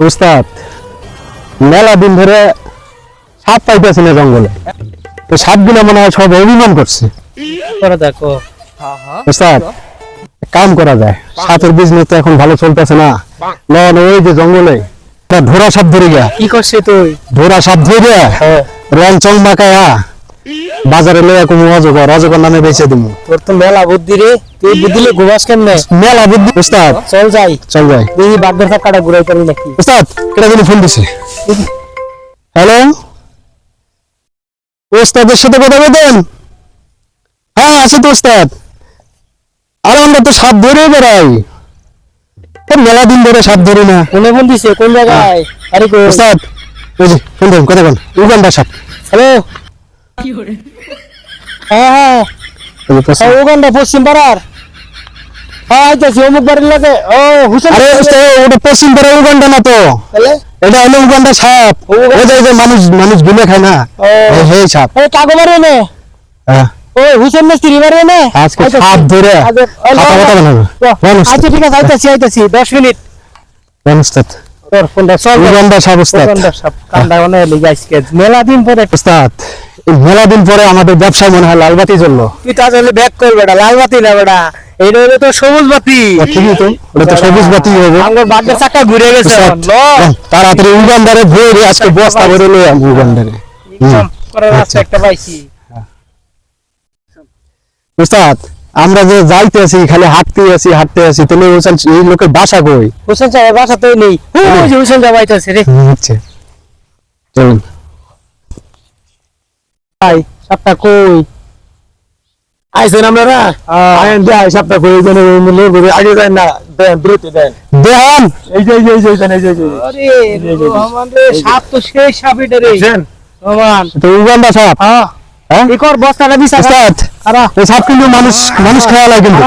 উস্তাদ মেলা দিন ধরে সাপ পাইতেছে না জঙ্গলে। তো সাপগুলো মনে হয় সব অভিমান করছে। করে দেখো। উস্তাদ কাম করা যায়। সাপের বিজনেস তো এখন ভালো চলতেছে না। নন ওই যে জঙ্গলে। ধরা সাপ ধরে গিয়া। কি করছিস তুই? ধরা সাপ ধরে গিয়া? রং চং মাকায়া। বাজারে লইয়া কোনো অজগর অজগর নামে বেচে দিমু। তোর তো মেলা বুদ্ধি রে। তুই বুদ্ধি লে ঘুমাস কেমনে? মেলা বুদ্ধি। উস্তাদ। চল যাই। চল যাই। দেখি বাগদার কাটা ঘুরাই পারি নাকি? উস্তাদ কেটা জানি ফোন দিছে। হ্যালো? ওস্তাদের সাথে কথা বলতেন হ্যাঁ আছে তো ওস্তাদ আর আমরা তো সাপ ধরে বেড়াই। তো মেলা দিন ধরে সাপ ধরি না। কোনে ফোন দিছে কোন জায়গায়? আরে কো ওস্তাদ ওই যে ফোন দেন কথা বল উগান্ডা সাপ। হ্যালো? হ্যাঁ ওই পশ্চিম- উগান্ডা পশ্চিম পাড়ার। অমুক বাড়ির লাগে। ও হুসেন আরে ওটা পশ্চিম পাড়া উগান্ডা না তো? এটা হলো উগান্ডা সাপ। উগান্ডা- যে- মানুষ মানুষ গুলে খায় না। সেই সাপ। এই কাগো বাড়ি নে ওই হুসেন মিস্ত্রি বাড়ি নে আজকে। সাপ ধরে। আচ্ছা ঠিক আছে আইতাছি আইতাছি। দশ মিনিট। তোর উগান্ডা সাপ উগান্ডা সব অনেক মেলা দিন পরে মেলা দিন পরে আমাদের ব্যবসা মনে হয় লালবাতি জ্বললো তুই তাহলে ব্যাক কর বেটা লাল বাতি না বেটা এইটা হলো তো সবুজ বাতি। ঠিকই তো ওটা তো সবুজ বাতি হবে। আমার বাগের চাকা ঘুরে গেছে। তাড়াতাড়ি উগান্ডারে ভরে আজকে বস্তা ভরে লই আমি উগান্ডারে। আচ্ছা। একটা পাইছি। ওস্তাদ আমরা যে যাইতে আছি খালি হাঁটতে আছি হাঁটতে আছি তাহলে ওসান এই লোকের বাসা কই? হুসেন সাহেব বাসা তো নেই। ওই যে হুসেন সাহেব আইতাছে রে। হচ্ছে চলুন। ভাই সাপটা কই আইসেন আপনারা আইন দেয় করে দেন লোক আগে দেন না দেন দ্রুত দেন দেহান এই যে এই যে এই যে এই যে, এই যে আরে রহমান রে সাপ তো সেই সাপ এটা রে দেখছেন? রহমান তো উগান্ডা সাপ হ্যাঁ হ্যাঁ এই কর বস্তাটা বিছা ওস্তাদ সাপ কিন্তু মানুষ মানুষ খাওয়া লাগে কিন্তু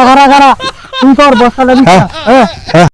তুই কর বস্তাটা বিছা হ্যাঁ। হ্যাঁ হ্যাঁ